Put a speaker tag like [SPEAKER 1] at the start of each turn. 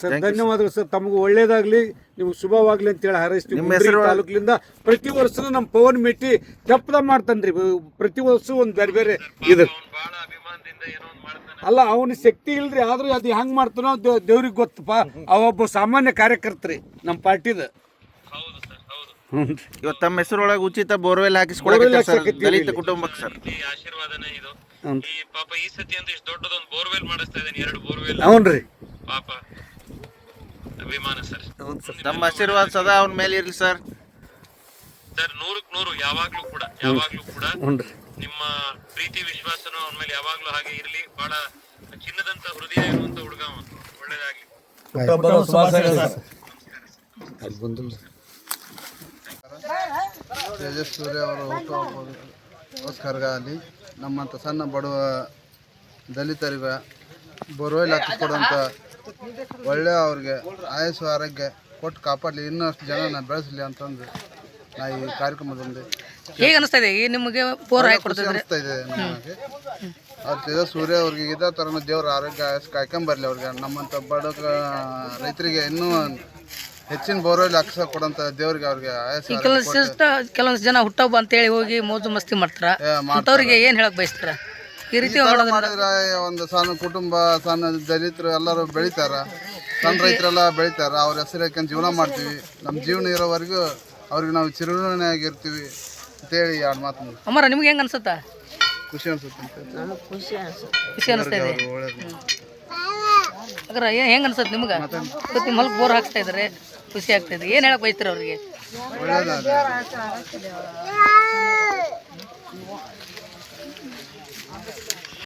[SPEAKER 1] Sir ಧನ್ಯವಾದಗಳು sir. ತಮಗೂ ಒಳ್ಳೇದಾಗ್ಲಿ. ಶುಭವಾಗಲಿ ಶುಭವಾಗ್ಲಿ ಅಂತೇಳಿ ಹಾರೈಸ್ತೀವಿ.
[SPEAKER 2] ನಿಮ್ಮ ಹೆಸರು?
[SPEAKER 1] ತಾಲೂಕಿನಿಂದ ಪ್ರತಿ ವರ್ಷ ನಮ್ಮ ಪವನ್ ಮೆಟ್ಟಿ ತೆಪ್ಪದ ಮಾಡ್ತಾನ್ರಿ. ಪ್ರತಿ ವರ್ಷ ಒಂದ್ ಬೇರೆ ಬೇರೆ ಇದು.
[SPEAKER 3] ಬಹಳ ಅಭಿಮಾನದಿಂದ ಏನೋ ಒಂದು ಮಾಡ್ತಾನೆ
[SPEAKER 1] ಅಲ್ಲ ಅವನ ಶಕ್ತಿ ಇಲ್ರಿ. ಆದ್ರೂ ಅದು ಹೆಂಗ್ ಮಾಡ್ತಾನೋ ದೇವ್- ದೇವ್ರಿಗೆ ಗೊತ್ತಪ್ಪ ಅವೊಬ್ಬ ಸಾಮಾನ್ಯ ಕಾರ್ಯಕರ್ತರಿ ನಮ್ಮ ಪಾರ್ಟಿದ.
[SPEAKER 3] ಹೌದು ಸರ್ ಹೌದು
[SPEAKER 1] ಹ್ಞೂ
[SPEAKER 2] ಇವತ್ತು ತಮ್ಮ ಹೆಸರೊಳಗೆ ಉಚಿತ ಬೋರ್ವೆಲ್ ಹಾಕಿಸ್ಕೊಡಕ್ಕೆ ಸರ್?
[SPEAKER 1] ಹಾಕ್ಸಕತ್ತೀವಿ
[SPEAKER 2] ದಲಿತ
[SPEAKER 1] ಇಲ್ಲಿ.
[SPEAKER 2] ಕುಟುಂಬಕ್ಕೆ ಸರ್.
[SPEAKER 3] ಈ ಆಶೀರ್ವಾದನೇ ಇದು. ಈ ಪಾಪ ಈ ಸತಿ ಅಂತ ಇಷ್ಟು ದೊಡ್ಡದೊಂದು ಬೋರ್ವೆಲ್ ಮಾಡಿಸ್ತಾ ಇದ್ದೇನೆ. ಎರಡು ಬೋರ್ವೆಲ್.
[SPEAKER 1] ಹ್ಞೂನ್ರಿ.
[SPEAKER 3] ಪಾಪ ಅಭಿಮಾನ ಸರ್.
[SPEAKER 2] ನಮ್ಮ ಆಶೀರ್ವಾದ ಸದಾ ಅವನ ಮೇಲೆ ಇರಲಿ ಸರ್.
[SPEAKER 3] ಸರ್ ನೂರಕ್ಕೆ ನೂರು ಯಾವಾಗ್ಲೂ ಕೂಡ ಯಾವಾಗ್ಲೂ ಕೂಡ ನಿಮ್ಮ ಪ್ರೀತಿ ವಿಶ್ವಾಸನು ಅವನ ಮೇಲೆ ಯಾವಾಗಲೂ ಹಾಗೆ ಇರಲಿ. ಬಹಳ ಚಿನ್ನದಂತ ಹೃದಯ ಇರುವಂತ ಹುಡುಗ ಅವನು. ಒಳ್ಳೇದಾಗ್ಲಿ.
[SPEAKER 4] ತೇಜಸ್ ಸೂರ್ಯ ಅವರ ಹುಟ್ಟುಹಬ್ಬಕ್ಕೋಸ್ಕರಗಾಗಿ ನಮ್ಮಂಥ ಸಣ್ಣ ಬಡವ ದಲಿತರಿಗೆ ಬೋರ್ವೆಲ್ ಹಾಕಿಕೊಡುವಂಥ ಒಳ್ಳೆಯ ಅವ್ರಿಗೆ ಆಯಸ್ಸು ಆರೋಗ್ಯ ಕೊಟ್ಟು ಕಾಪಾಡಲಿ. ಇನ್ನಷ್ಟು ನಾನು ಬೆಳೆಸಲಿ ಅಂತಂದು ನಾ ಈ ಕಾರ್ಯಕ್ರಮದಲ್ಲಿ
[SPEAKER 5] ಹೇಗೆ ಅನಿಸ್ತಾ ಇದೆ? ಈ ನಿಮಗೆ ಪೋರ್ ಹಾಕಿ
[SPEAKER 4] ಖುಷಿ
[SPEAKER 5] ಕೊಡ್ತಿದ್ರೆ?
[SPEAKER 4] ಅನಿಸ್ತಾ ಇದೆ ಸೂರ್ಯ ಅವ್ರಿಗೆ ಇದೇ ಥರನೂ ದೇವ್ರ ಆರೋಗ್ಯ ಆಯಸ್ಸು ಕಾಯ್ಕೊಂಬರ್ಲಿ ಅವ್ರಿಗೆ. ನಮ್ಮಂಥ ಬಡ ರೈತರಿಗೆ ಇನ್ನೂ ಹೆಚ್ಚಿನ ಬೋರ್ವೆಲ್ ಹಾಕ್ಸ ಕೊಡಂತ ದೇವ್ರಿಗೆ ಅವ್ರಿಗೆ ಆಯಸ್ಸು
[SPEAKER 5] ಕೆಲವೊಂದು ಸಿಸ್ಟ ಕೆಲವೊಂದು ಜನ ಹುಟ್ಟಹಬ್ಬ ಅಂತೇಳಿ ಹೋಗಿ ಮೋಜು ಮಸ್ತಿ ಮಾಡ್ತಾರ.
[SPEAKER 4] ಏ, ಮಾಡ್ತಾರೆ.
[SPEAKER 5] ಅಂಥವ್ರಿಗೆ ಏನು ಹೇಳಕ್ ಬಯಸ್ತಾರ? ಈ ರೀತಿ
[SPEAKER 4] ಮಾಡಿದ್ರೆ ಒಂದು ಸಣ್ಣ ಕುಟುಂಬ ಸಣ್ಣ ದಲಿತರು ಎಲ್ಲರೂ ಬೆಳಿತಾರ. ಸಣ್ಣ ರೈತರೆಲ್ಲ ಬೆಳಿತಾರ. ಅವ್ರ ಹೆಸರು ಹಾಕೊಂಡು ಜೀವನ ಮಾಡ್ತೀವಿ. ನಮ್ಮ ಜೀವನ ಇರೋವರೆಗೂ ಅವ್ರಿಗೆ ನಾವು ಚಿರುಣಿಯಾಗಿರ್ತೀವಿ ಅಂತೇಳಿ ಎರಡು ಮಾತು.
[SPEAKER 5] ಅಮ್ಮರ ನಿಮ್ಗೆ ಹೆಂಗೆ ಅನ್ಸುತ್ತಾ?
[SPEAKER 4] ಖುಷಿ ಅನ್ಸುತ್ತೆ ಅಂತ
[SPEAKER 5] ಖುಷಿ ಅನಿಸ್ತಾ ಇದೆ. ಏನು ಹೆಂಗೆ ಅನ್ಸುತ್ತೆ ನಿಮ್ಗೆ? ನಿಮ್ಮ ಹೊಲಕ್ಕೆ ಬೋರ್ ಹಾಕ್ತಾ ಇದ್ದಾರೆ ಖುಷಿ ಆಗ್ತಾ ಇದೆ. ಏನು ಹೇಳಕ್ ಬಯಸ್ತೀರ ಅವ್ರಿಗೆ?